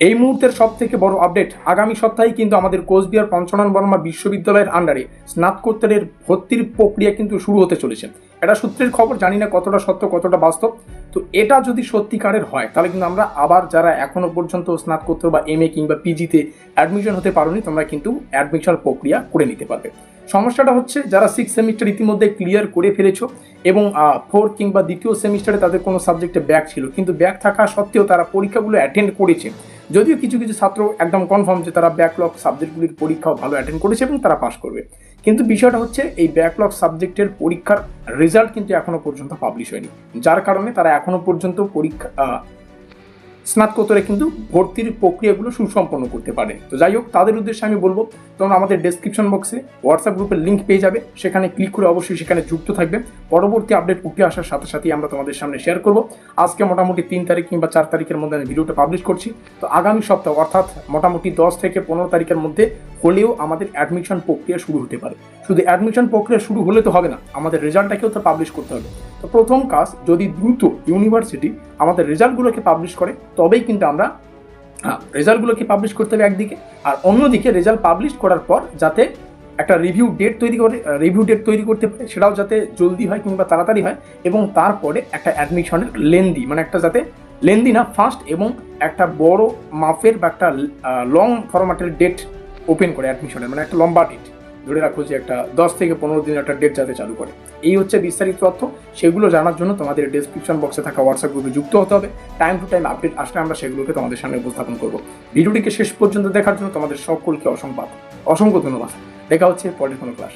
এই মুহূর্তের সব থেকে বড় আপডেট আগামী সপ্তাহে কিন্তু আমাদের কোচবিহার পঞ্চনন বর্মা বিশ্ববিদ্যালয়ের আন্ডারে স্নাতকোত্তরের ভর্তির প্রক্রিয়া কিন্তু শুরু হতে চলেছে। এটা সূত্রের খবর, জানি না কতটা সত্য, কতটা বাস্তব। তো এটা যদি সত্যিকারের হয়, তাহলে কিন্তু আমরা আবার যারা এখনও পর্যন্ত স্নাতকোত্তর বা এম এ কিংবা পিজিতে অ্যাডমিশন হতে পারোনি, তোমরা কিন্তু অ্যাডমিশন প্রক্রিয়া করে নিতে পারবে। সমস্যাটা হচ্ছে যারা সিক্স সেমিস্টার ইতিমধ্যে ক্লিয়ার করে ফেলেছো এবং ফোর্থ কিংবা দ্বিতীয় সেমিস্টারে তাদের কোনো সাবজেক্টে ব্যাক ছিল। কিন্তু ব্যাক থাকা সত্ত্বেও তারা পরীক্ষাগুলো অ্যাটেন্ড করেছে। যদিও কিছু কিছু ছাত্র একদম কনফার্ম যে তারা ব্যাকলগ সাবজেক্টগুলির পরীক্ষাও ভালো অ্যাটেন্ড করেছে এবং তারা পাস করবে। কিন্তু বিষয়টা হচ্ছে এই ব্যাকলগ সাবজেক্টের পরীক্ষার রেজাল্ট কিন্তু এখনও পর্যন্ত পাবলিশ হয়নি। যার কারণে তারা এখনও পর্যন্ত পরীক্ষা স্নাতকোত্তরে কিন্তু ভর্তির প্রক্রিয়াগুলো সুসম্পন্ন করতে পারে। তো যাই হোক, তাদের উদ্দেশ্যে আমি বলব, তোমরা আমাদের ডেসক্রিপশন বক্সে হোয়াটসঅ্যাপ গ্রুপের লিঙ্ক পেয়ে যাবে। সেখানে ক্লিক করে অবশ্যই সেখানে যুক্ত থাকবে। পরবর্তী আপডেট উঠে আসার সাথে সাথেই আমরা তোমাদের সামনে শেয়ার করব। আজকে মোটামুটি তিন তারিখ কিংবা চার তারিখের মধ্যে আমি ভিডিওটা পাবলিশ করছি। তো আগামী সপ্তাহ, অর্থাৎ মোটামুটি দশ থেকে পনেরো তারিখের মধ্যে হলেও আমাদের অ্যাডমিশন প্রক্রিয়া শুরু হতে পারে। শুধু অ্যাডমিশন প্রক্রিয়া শুরু হলে তো হবে না, আমাদের রেজাল্টটাকেও তো পাবলিশ করতে হবে। তো প্রথম কাজ, যদি দ্রুত ইউনিভার্সিটি আমাদের রেজাল্টগুলোকে পাবলিশ করে, তবেই কিন্তু আমরা হ্যাঁ রেজাল্টগুলোকে পাবলিশ করতে হবে একদিকে, আর অন্যদিকে রেজাল্ট পাবলিশ করার পর যাতে একটা রিভিউ ডেট তৈরি করে রিভিউ ডেট তৈরি করতে পারে, সেটাও যাতে জলদি হয় কিংবা তাড়াতাড়ি হয়, এবং তারপরে একটা অ্যাডমিশনের লেন্দি মানে একটা যাতে লেন্দি না ফাস্ট এবং একটা বড় মাপের বা একটা লং ফরম্যাটের ডেট ওপেন করে অ্যাডমিশনের মানে একটা লম্বা ডেট ধরে রাখো যে একটা দশ থেকে পনেরো দিন একটা ডেট যাতে চালু করে। এই হচ্ছে বিস্তারিত তথ্য। সেগুলো জানার জন্য তোমাদের ডেসক্রিপশন বক্সে থাকা হোয়াটসঅ্যাপ গ্রুপে যুক্ত হতে হবে। টাইম টু টাইম আপডেট আসলে আমরা সেগুলোকে তোমাদের সামনে উপস্থাপন করব। ভিডিওটিকে শেষ পর্যন্ত দেখার জন্য তোমাদের সকলকে অসংখ্য অসংখ্য ধন্যবাদ। দেখা হচ্ছে পরের কোনো ক্লাস